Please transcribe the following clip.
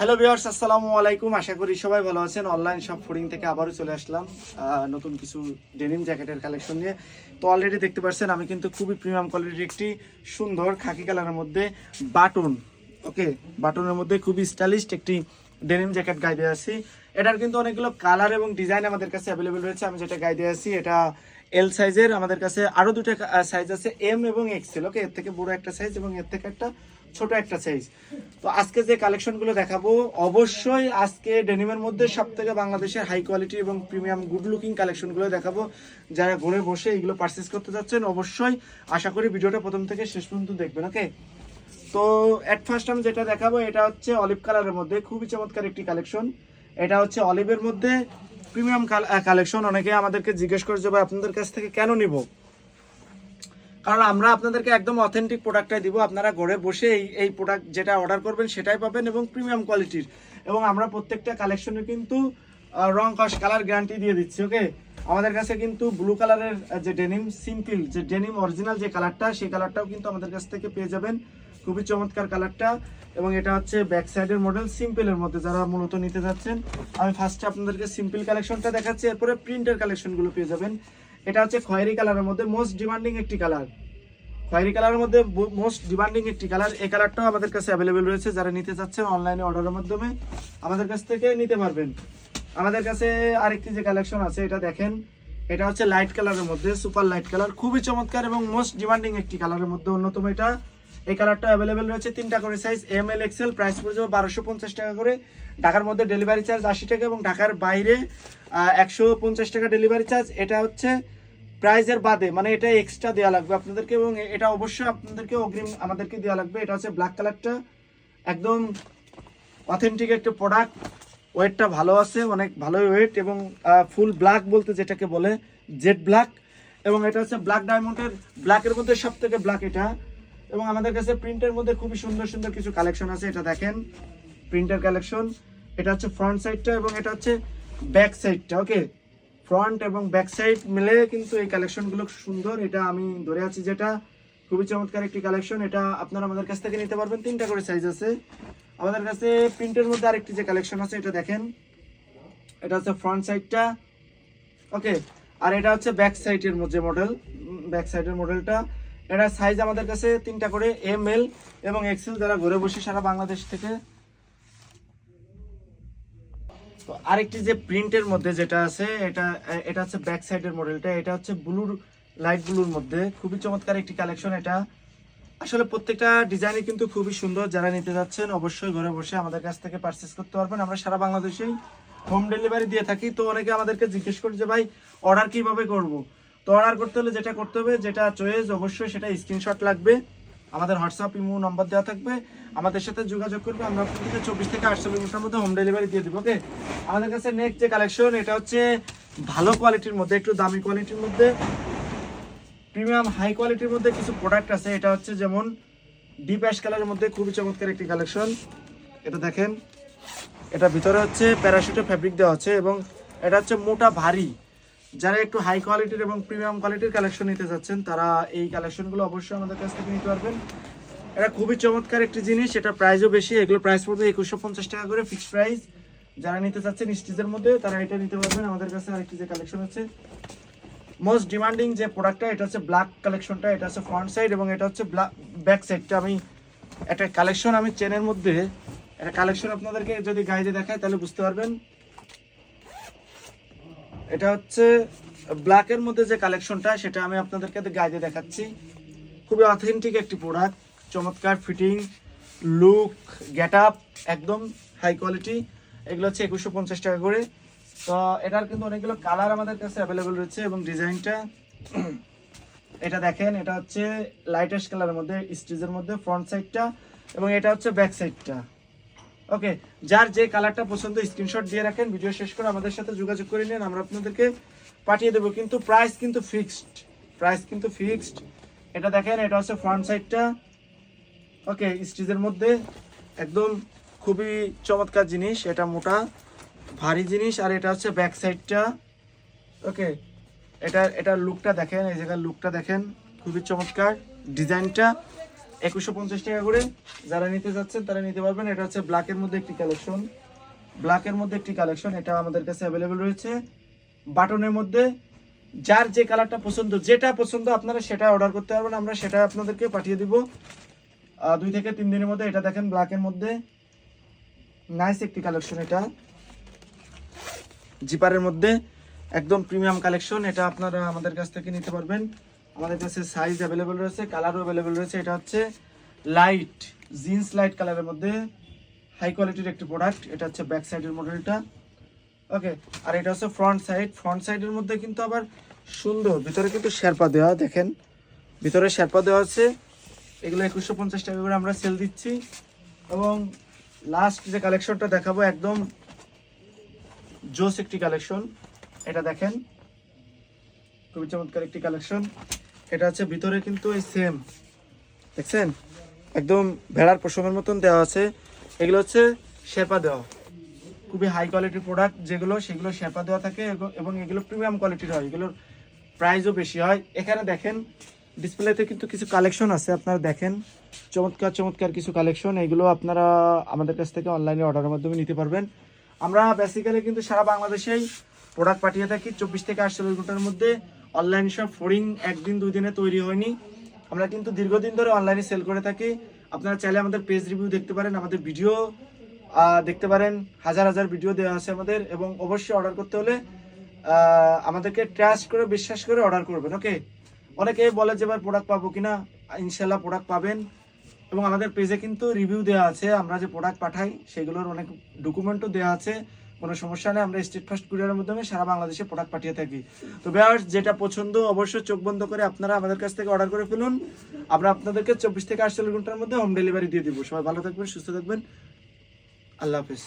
Hello viewers আসসালামু আলাইকুম। আশা করি সবাই ভালো আছেন। অনলাইন শপ ফুডিং থেকে আবারও চলে আসলাম। নতুন কিছু ডেনিম জ্যাকেটের কালেকশন নিয়ে। তো অলরেডি দেখতে পাচ্ছেন, আমি কিন্তু খুবই প্রিমিয়াম কোয়ালিটির একটি সুন্দর খাকি কালারের মধ্যে বাটন। ওকে বাটনের মধ্যে খুবই স্টাইলিস্ট একটি ডেনিম জ্যাকেট গায়ে দিয়ে আছি। এটার কিন্তু অনেকগুলো কালার এবং ডিজাইন আমাদের কাছে অ্যাভেলেবেল রয়েছে। আমি যেটা গায়ে দিয়ে আসি এটা এল সাইজের আমাদের কাছে আরও দুটো সাইজ আছে এম এবং এক্সেল ওকে এর থেকে বড় একটা সাইজ এবং এর থেকে একটা ছোট একটা সাইজ তো আজকে যে কালেকশনগুলো দেখাবো, অবশ্যই আজকে ডেনিমের মধ্যে সব থেকে বাংলাদেশের হাই কোয়ালিটি এবং প্রিমিয়াম গুড লুকিং কালেকশনগুলো দেখাবো। যারা ঘরে বসে এগুলো পারচেস করতে যাচ্ছেন, অবশ্যই আশা করি ভিডিওটা প্রথম থেকে শেষ পর্যন্ত দেখবেন ওকে তো এট ফার্স্ট আমি যেটা দেখাবো, এটা হচ্ছে অলিভ কালারের মধ্যে, খুবই চমৎকার একটি কালেকশন এটা হচ্ছে অলিভের মধ্যে প্রিমিয়াম কালেকশন অনেকে আমাদেরকে জিজ্ঞেস করে যে, ভাই, আপনাদের কাছ থেকে কেন নিব? কারণ আমরা আপনাদেরকে একদম অথেন্টিক প্রোডাক্টটাই দিব। আপনারা ঘরে বসে এই এই প্রোডাক্ট যেটা অর্ডার করবেন, সেটাই পাবেন এবং প্রিমিয়াম কোয়ালিটির এবং আমরা প্রত্যেকটা কালেকশনে কিন্তু রং, কস কালার গ্যারান্টি দিয়ে দিচ্ছি ওকে আমাদের কাছে কিন্তু ব্লু কালারের যে ডেনিম সিম্পল যে ডেনিম অরিজিনাল যে কালারটা সেই কালারটাও কিন্তু আমাদের কাছ থেকে পেয়ে যাবেন। খুবই চমৎকার কালারটা এবং এটা হচ্ছে ব্যাক সাইডের মডেল সিম্পলের মধ্যে যারা মূলত নিতে যাচ্ছেন, আমি ফার্স্টে আপনাদেরকে সিম্পল কালেকশনটা দেখাচ্ছি, এরপরে প্রিন্টের কালেকশনগুলো পেয়ে যাবেন। এটা হচ্ছে খয়েরি কালারের মধ্যে মোস্ট ডিমান্ডিং একটি কালার খয়েরি কালারের মধ্যে মোস্ট ডিমান্ডিং একটি কালার এই কালারটাও আমাদের কাছে অ্যাভেলেবেল রয়েছে, যারা নিতে চাচ্ছেন অনলাইনে অর্ডারের মাধ্যমে আমাদের কাছ থেকে নিতে পারবেন। আমাদের কাছে আরেকটি যে কালেকশন আছে, এটা দেখেন, এটা হচ্ছে লাইট কালারের মধ্যে সুপার লাইট কালার খুবই চমৎকার এবং মোস্ট ডিমান্ডিং একটি কালারের মধ্যে অন্যতম এটা। এই কালারটা অ্যাভেলেবেল রয়েছে তিনটা করে size M L XL price পড়ে যাবে বারোশো পঞ্চাশ টাকা করে। ঢাকার মধ্যে ডেলিভারি চার্জ আশি টাকা এবং ঢাকার বাইরে একশো পঞ্চাশ টাকা ডেলিভারি চার্জ এটা হচ্ছে প্রাইজের বাদে মানে এটা এক্সট্রা দেওয়া লাগবে আপনাদেরকে এবং এটা অবশ্যই আপনাদেরকে অগ্রিম আমাদেরকে দেওয়া লাগবে। এটা হচ্ছে ব্ল্যাক কালারটা একদম অথেন্টিক একটা প্রোডাক্ট ওয়েটটা ভালো আছে, অনেক ভালোই ওয়েট এবং ফুল ব্ল্যাক বলতে যেটাকে বলে জেড ব্ল্যাক এবং এটা হচ্ছে ব্ল্যাক ডায়মন্ডের ব্ল্যাকের মধ্যে সব থেকে ব্ল্যাক এটা। এবং আমাদের কাছে প্রিন্টের মধ্যে খুবই সুন্দর সুন্দর কিছু কালেকশন আছে, এটা দেখেন। প্রিন্টের কালেকশন, এটা হচ্ছে ফ্রন্ট সাইডটা এবং এটা হচ্ছে ব্যাক সাইডটা, ওকে? ফ্রন্ট এবং ব্যাক সাইড মিলে কিন্তু এই কালেকশনগুলো সুন্দর, এটা আমি ধরে আছি যেটা খুবই চমৎকার একটি কালেকশন, এটা আপনারা আমাদের কাছ থেকে নিতে পারবেন, তিনটা করে সাইজ আছে। আমাদের কাছে প্রিন্টের মধ্যে আরেকটি যে কালেকশন আছে, এটা দেখেন। এটা হচ্ছে ফ্রন্ট সাইডটা, ওকে? আর এটা হচ্ছে ব্যাক সাইডের মধ্যে মডেল ব্যাক সাইডের মডেলটা। এটা সাইজ আমাদের কাছে তিনটা করে এম এল এবং এক্সেল যারা ঘরে বসে সারা বাংলাদেশ থেকে। তো আরেকটি যে প্রিন্টের মধ্যে যেটা আছে, এটা এটা হচ্ছে ব্যাক সাইডের মডেলটা এটা হচ্ছে ব্লুর লাইট ব্লুর মধ্যে। খুবই চমৎকার একটি কালেকশন এটা। আসলে প্রত্যেকটা ডিজাইনই কিন্তু খুবই সুন্দর। যারা নিতে যাচ্ছেন, অবশ্যই ঘরে বসে আমাদের কাছ থেকে পারচেস করতে পারবেন। আমরা সারা বাংলাদেশেই হোম ডেলিভারি দিয়ে থাকি। তো অনেকে আমাদেরকে জিজ্ঞেস করে যে, ভাই অর্ডার কীভাবে করব? তো অর্ডার করতে হলে যেটা করতে হবে, যেটা চয়েস অবশ্যই সেটা স্ক্রিনশট লাগবে। আমাদের হোয়াটসঅ্যাপ ইমো নাম্বার দেওয়া থাকবে। আমাদের সাথে যোগাযোগ করবে, আমরা আপনাদেরকে চব্বিশ থেকে আটশো মিনিটের মধ্যে হোম ডেলিভারি দিয়ে দেবো ওকে আমাদের কাছে নেক্সট যে কালেকশন এটা হচ্ছে ভালো কোয়ালিটির মধ্যে, একটু দামি কোয়ালিটির মধ্যে প্রিমিয়াম হাই কোয়ালিটির মধ্যে কিছু প্রোডাক্ট আছে। এটা হচ্ছে যেমন ডিপ অ্যাশ কালারের মধ্যে খুবই চমৎকার একটি কালেকশন এটা দেখেন, এটা ভিতরে হচ্ছে প্যারাশুটে ফ্যাব্রিক দেওয়া আছে এবং এটা হচ্ছে মোটা ভারী। যারা একটু হাই কোয়ালিটির এবং প্রিমিয়াম কোয়ালিটির কালেকশন নিতে চাচ্ছেন, তারা এই কালেকশনগুলো অবশ্যই আমাদের কাছ থেকে নিতে পারবেন। এটা খুবই চমৎকার একটি জিনিস, এটা প্রাইসও বেশি, এগুলো প্রাইস পড়বে একুশশো পঞ্চাশ টাকা করে ফিক্সড প্রাইস যারা নিতে চাচ্ছেন স্টিচের মধ্যে, তারা এটা নিতে পারবেন। আমাদের কাছে আরেকটি যে কালেকশন আছে মোস্ট ডিমান্ডিং যে প্রোডাক্টটা এটা হচ্ছে ব্ল্যাক কালেকশনটা এটা হচ্ছে ফ্রন্ট সাইড এবং এটা হচ্ছে ব্ল্যাক ব্যাক সাইডটা আমি একটা কালেকশন আমি চেনের মধ্যে, একটা কালেকশন আপনাদেরকে যদি গাইডে দেখায়, তাহলে বুঝতে পারবেন। এটা হচ্ছে ব্ল্যাকের মধ্যে যে কালেকশনটা সেটা আমি আপনাদেরকে গাইডে দেখাচ্ছি। খুবই অথেন্টিক একটি প্রোডাক্ট চমৎকার ফিটিং লুক গেট আপ একদম হাই কোয়ালিটি এগুলো হচ্ছে একুশশো পঞ্চাশ টাকা করে। তো এটার কিন্তু অনেকগুলো কালার আমাদের কাছে অ্যাভেলেবেল রয়েছে এবং ডিজাইনটা এটা দেখেন, এটা হচ্ছে লাইটেস্ট কালারের মধ্যে স্টিচের মধ্যে ফ্রন্ট সাইডটা এবং এটা হচ্ছে ব্যাক সাইডটা ওকে যার যে কালারটা পছন্দ স্ক্রিনশট দিয়ে রাখেন ভিডিও শেষ করে আমাদের সাথে যোগাযোগ করে নিন, আমরা আপনাদেরকে পাঠিয়ে দেবো। কিন্তু প্রাইস কিন্তু ফিক্সড প্রাইস কিন্তু ফিক্সড এটা দেখেন, এটা হচ্ছে ফ্রন্ট সাইডটা ওকে স্টিচের মধ্যে একদম খুবই চমৎকার জিনিস, এটা মোটা, ভারী জিনিস, আর এটা হচ্ছে ব্যাক সাইডটা ওকে এটা এটার লুকটা দেখেন, এই জায়গার লুকটা দেখেন, খুবই চমৎকার। ডিজাইনটা একুশশো পঞ্চাশ টাকা করে যারা নিতে যাচ্ছেন, তারা নিতে পারবেন। এটা হচ্ছে ব্ল্যাকের মধ্যে একটি কালেকশন ব্ল্যাকের মধ্যে একটি কালেকশন এটা আমাদের কাছে অ্যাভেলেবেল রয়েছে। বাটনের মধ্যে যার যে কালারটা পছন্দ, যেটা পছন্দ আপনারা সেটা অর্ডার করতে পারবেন। আমরা সেটা আপনাদেরকে পাঠিয়ে দিব। দুই থেকে তিন দিনের মধ্যে এটা দেখেন ব্ল্যাকের মধ্যে। নাইস একটি কালেকশন এটা। জিপারের মধ্যে একদম প্রিমিয়াম কালেকশন এটা আপনারা আমাদের কাছ থেকে নিতে পারবেন। আমাদের কাছে সাইজ অ্যাভেলেবেল রয়েছে কালারও অ্যাভেলেবেল রয়েছে। এটা হচ্ছে লাইট জিন্স লাইট কালারের মধ্যে হাই কোয়ালিটির একটি প্রোডাক্ট এটা হচ্ছে ব্যাক সাইডের মডেলটা ওকে আর এটা হচ্ছে ফ্রন্ট সাইড ফ্রন্ট সাইডের মধ্যে কিন্তু আবার সুন্দর। ভিতরে কিন্তু শেরপা দেওয়া, দেখেন। ভিতরে শেরপা দেওয়া আছে। এগুলো একুশশো পঞ্চাশ টাকা করে আমরা সেল দিচ্ছি। এবং লাস্ট যে কালেকশনটা দেখাবো, একদম জোস একটি কালেকশন এটা দেখেন। খুবই চমৎকার একটি কালেকশন এটা হচ্ছে ভিতরে কিন্তু এই সেম দেখছেন? একদম ভেড়ার পশমের মতন দেওয়া আছে। এগুলো হচ্ছে শেপা দেওয়া। খুবই হাই কোয়ালিটির প্রোডাক্ট যেগুলো, সেগুলো শেপা দেওয়া থাকে এবং- এগুলো প্রিমিয়াম কোয়ালিটির হয়। এগুলোর প্রাইসও বেশি হয়। এখানে দেখেন ডিসপ্লেতে কিন্তু কিছু কালেকশন আছে, আপনারা দেখেন। চমৎকার চমৎকার কিছু কালেকশন এগুলো আপনারা আমাদের কাছ থেকে অনলাইনে অর্ডারের মাধ্যমে নিতে পারবেন। আমরা বেসিক্যালি কিন্তু সারা বাংলাদেশেই প্রোডাক্ট পাঠিয়ে থাকি চব্বিশ থেকে আটচল্লিশ ঘণ্টার মধ্যে। অনলাইন সব ফোরিং একদিন দুই দিনে তৈরি হয়নি। আমরা কিন্তু দীর্ঘদিন ধরে অনলাইনে সেল করে থাকি। আপনারা চাইলে আমাদের পেজ রিভিউ দেখতে পারেন, আমাদের ভিডিও দেখতে পারেন। হাজার হাজার ভিডিও দেওয়া আছে আমাদের এবং অবশ্যই অর্ডার করতে হলে আমাদেরকে ট্রাস্ট করে, বিশ্বাস করে অর্ডার করবেন ওকে অনেকে বলে যে এবার প্রোডাক্ট পাবো কিনা? ইনশাল্লাহ প্রোডাক্ট পাবেন। এবং আমাদের পেজে কিন্তু রিভিউ দেওয়া আছে, আমরা যে প্রোডাক্ট পাঠাই, সেগুলোর অনেক ডকুমেন্টও দেওয়া আছে। কোনো সমস্যা নেই, আমরা স্টেট ফার্স্ট কুরিয়ারের মাধ্যমে সারা বাংলাদেশে প্রোডাক্ট পাঠিয়ে থাকি। তো বেয়ার্স যেটা পছন্দ অবশ্যই চোখ বন্ধ করে আপনারা আমাদের কাছ থেকে অর্ডার করে ফেলুন। আমরা আপনাদেরকে চব্বিশ থেকে আটচল্লিশ ঘণ্টার মধ্যে হোম ডেলিভারি দিয়ে দিব। সবাই ভালো থাকবেন, সুস্থ থাকবেন। আল্লাহ হাফিজ।